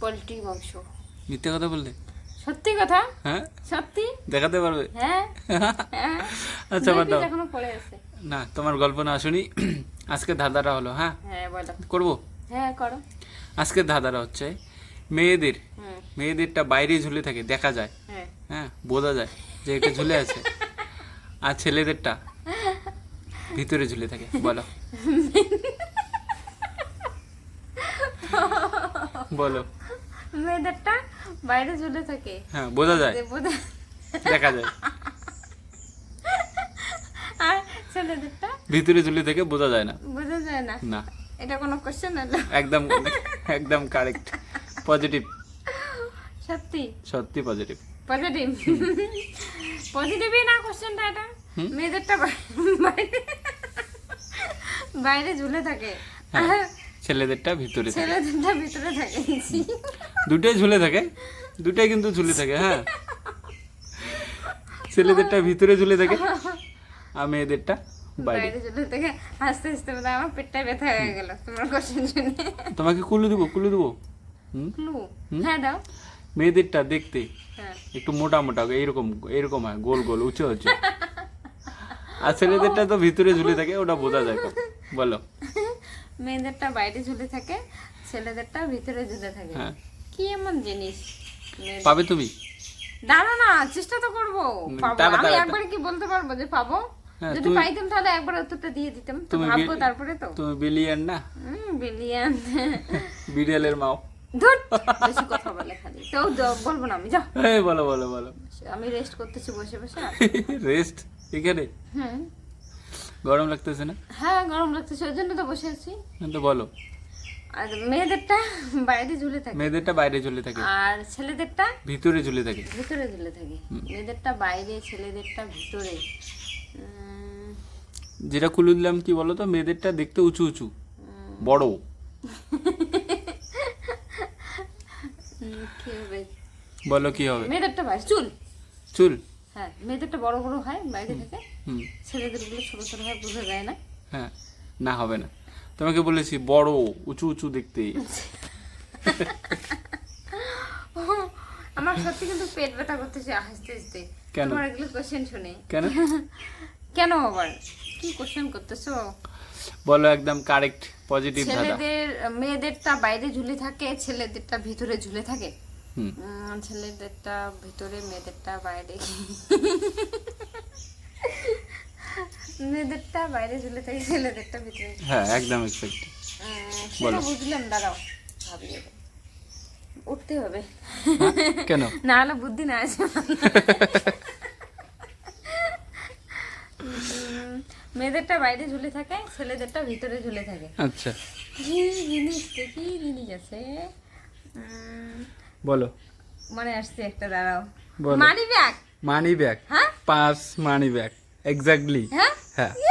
Poultry মাংস মিথ্যে কথা বললে? সত্যি কথা? হ্যাঁ। সত্যি? দেখাতে পারবে? হ্যাঁ। হ্যাঁ। আচ্ছা বাদ দাও। এখনও পড়ে আছে। না তোমার গল্প না শুনি। আজকে ধাঁধাটা হলো হ্যাঁ? হ্যাঁ বলো। করব? হ্যাঁ করো। আজকে ধাঁধাটা হচ্ছে মেয়েদের মেয়েদেরটা বাইরে ঝুলে থাকে দেখা যায়। হ্যাঁ। হ্যাঁ বোঝা যায় যে এটা ঝুলে আছে। আর ছেলেদেরটা ভিতরে ঝুলে থাকে বলো। বলো। মেয়েদেরটা বাইরে ঝুলে থাকে। হ্যাঁ বোঝা যায়। দেখা যায়। আর ছেলেদেরটা ভিতরে ঝুলে থেকে বোঝা যায় না। বোঝা যায় না। না। এটা কোনো কোশ্চেন হলো? একদম একদম কারেক্ট পজিটিভ সত্যি? সত্যি পজিটিভ পজিটিভ পজিটিভই না কোশ্চেনটা এটা। মেয়েদেরটা বাইরে বাইরে ঝুলে থাকে। হ্যাঁ ছেলেদেরটা ভিতরে ছেলেদেরটা ভিতরে থাকে। দুটোই ঝুলে থাকে। দুটোই কিন্তু ঝুলে থাকে হ্যাঁ। ছেলেদেরটা ভিতরে ঝুলে থাকে আর মেয়েদেরটা বাইরে। ঝুলে থাকে হাসতে হাসতে বোধহয় আমার পেটটা ব্যথা হয়ে গেল তোমার কোশ্চেন শুনে। তোমাকে কুলু দেবো কুলু দেবো। হুম? ক্লু? হ্যাঁ দাও। মেয়েদেরটা দেখতে হ্যাঁ। একটু মোটা মোটা এইরকম এরকম হয় গোল গোল উঁচু উঁচু। আর ছেলেদেরটা তো ভিতরে ঝুলে থাকে ওটা বোঝা যায় বলো। মেয়েদেরটা বাইরে ঝুলে থাকে ছেলেদেরটা ভিতরে ঝুলে থাকে। হ্যাঁ। কি এমন জিনিস? পাবে তুমি। দাঁড়া না চেষ্টা তো করব। পাবো। আমি একবার কি বলতে পারব যে পাবো? হ্যাঁ, যদি পাইতাম তাহলে একবার উত্তরটা দিয়ে দিতাম। তো ভাববো তারপরে তো। তুমি বিলিয়ন না? বিলিয়ন বিড়ালের মাও। ধুর বেশি কথা বলে খালি। তো বলব না আমি যা এই বলো বলো বলো। আমি রেস্ট করতেছি বসে বসে। রেস্ট এখানে? হুম। গরম লাগতেছে না? হ্যাঁ গরম লাগতেছে ওই জন্য তো বসে আছি। হ্যাঁ, তো বলো। আর মেয়েদেরটা বাইরে ঝুলে থাকে। মেয়েদেরটা বাইরে ঝুলে থাকে। আর ছেলেদেরটা ভিতরে ঝুলে থাকে। ভিতরে ঝুলে থাকে। মেয়েদেরটা বাইরে ছেলেদেরটা ভিতরে। যেটা খুলে দিলাম কি বলো তো মেয়েদেরটা দেখতে উঁচু উঁচু বড়। কি হবে? বলো কি হবে? মেয়েদেরটা বাইরে চুল। চুল। হ্যাঁ মেয়েদেরটা বড় বড় হয় বাইরে থেকে। হুম। ছেলেদেরগুলো ছোট ছোট হয় বোঝা যায় না। হ্যাঁ না হবে না। তোমাকে বলেছি বড় উঁচু উঁচু দেখতে। আমার সত্যি কিন্তু পেট ব্যথা করতেছে হাসতে হাসতে। কেন? তোমার এগুলো কোশ্চেন শুনে। কেন? কেন আবার? কি কোশ্চেন করতেছো? বলো একদম কারেক্ট পজিটিভ দাদা ছেলেদের মেয়েদেরটা বাইরে ঝুলে থাকে ছেলেদেরটা ভিতরে ঝুলে থাকে। হুম। ছেলেদেরটা ভিতরে মেয়েদেরটা বাইরে। মেয়েদেরটা বাইরে ঝুলে থাকে ছেলেদেরটা ভিতরে। হ্যাঁ একদম এক্সাক্ট সেটা বলো। বুঝলাম দাঁড়াও। ভাবি উঠতে হবে। কেন? না হলে বুদ্ধি না আছে। মেয়েদেরটা বাইরে ঝুলে থাকে ছেলেদেরটা ভিতরে ঝুলে থাকে। আচ্ছা। কি জিনিস কি জিনিস আছে? বলো। মনে আসছে একটা দাঁড়াও। মানি ব্যাগ মানি ব্যাগ হ্যাঁ? পাঁচ মানি ব্যাগ এক্স্যাক্টলি হ্যাঁ? হ্যাঁ